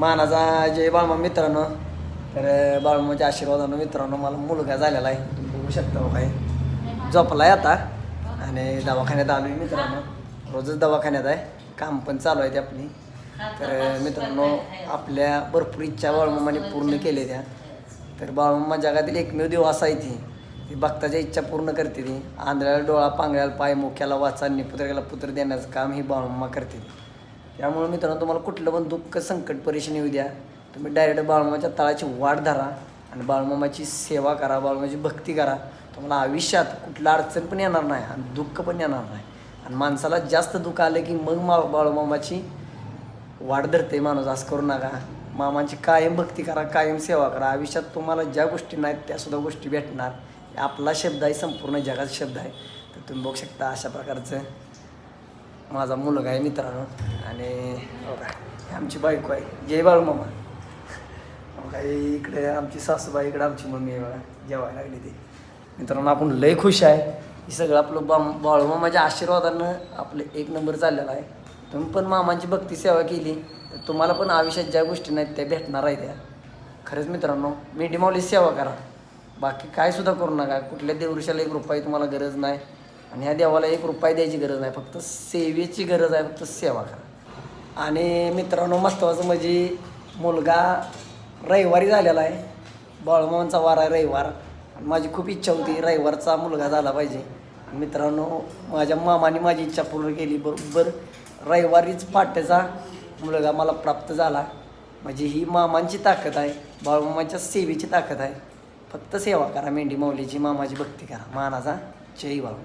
मानाचा जय बाळमा मित्रांनो. तर बाळमाच्या आशीर्वादानं मित्रांनो मला मुलगा झालेला आहे. तुम्ही बघू शकता हो काय. झोपलाय आता. आणि दवाखान्यात आलो आहे मित्रांनो. रोजच दवाखान्यात आहे. काम पण चालू आहे ते आपली. तर मित्रांनो आपल्या भरपूर इच्छा बाळमामाने पूर्ण केल्या त्या. तर बाळमामा जगातील एकमेव देव असा आहे ती. ती भक्ताच्या इच्छा पूर्ण करते ती. आंधळ्याला डोळा पांगळ्याला पाय मोक्याला वाचा निपुत्र्याला पुत्र देण्याचं काम ही बाळमामा करते ती. त्यामुळे मित्रांनो तुम्हाला कुठलं पण दुःख संकट परेशानी येऊ द्या. तुम्ही डायरेक्ट बाळमामाच्या तळाची वाट धरा आणि बाळमामाची सेवा करा बाळमाची भक्ती करा. तुम्हाला आयुष्यात कुठलं अडचण पण येणार नाही आणि दुःख पण येणार नाही. आणि माणसाला जास्त दुःख आलं की मग मा बाळमामाची वाढ धरते माणूस. असं करू नका. मामाची कायम भक्ती करा कायम सेवा करा. आयुष्यात तुम्हाला ज्या गोष्टी नाहीत त्यासुद्धा गोष्टी भेटणार. आपला शब्द आहे संपूर्ण जगात शब्द आहे. तर तुम्ही बघू शकता अशा प्रकारचं माझा मुलगा आहे मित्रांनो. आणि हो आमची बायको आहे. जय बाळू मामा. हो काही इकडे आमची सासूबाई इकडे आमची मम्मी आहे जेवायला लागली ती. मित्रांनो आपण लय खुश आहे. हे सगळं आपलं बा बाळू मामाच्या आशीर्वादानं आपलं एक नंबर चाललेला आहे. तुम्ही पण मामांची भक्ती सेवा केली. तर तुम्हाला पण आयुष्यात ज्या गोष्टी नाहीत त्या भेटणार आहेत त्या. खरंच मित्रांनो मेंढी सेवा करा. बाकी काय सुद्धा करू नका. कुठल्या देवऋषाला एक रुपये तुम्हाला गरज नाही. आणि ह्या देवाला एक रुपये द्यायची गरज नाही. फक्त सेवेची गरज आहे. फक्त सेवा करा. आणि मित्रांनो महत्त्वाचं म्हणजे मुलगा रविवारी झालेला आहे. बाळूमामांचा वार आहे रविवार. माझी खूप इच्छा होती रविवारचा मुलगा झाला पाहिजे. मित्रांनो माझ्या मामाने माझी इच्छा पूर्ण केली. बरोबर रविवारीच पाट्याचा मुलगा मला प्राप्त झाला. म्हणजे ही मामांची ताकद आहे. बाळूमामाच्या सेवेची ताकद आहे. फक्त सेवा करा मेंढी माऊलीची मामाची भक्ती करा. मानाचा जय बाळू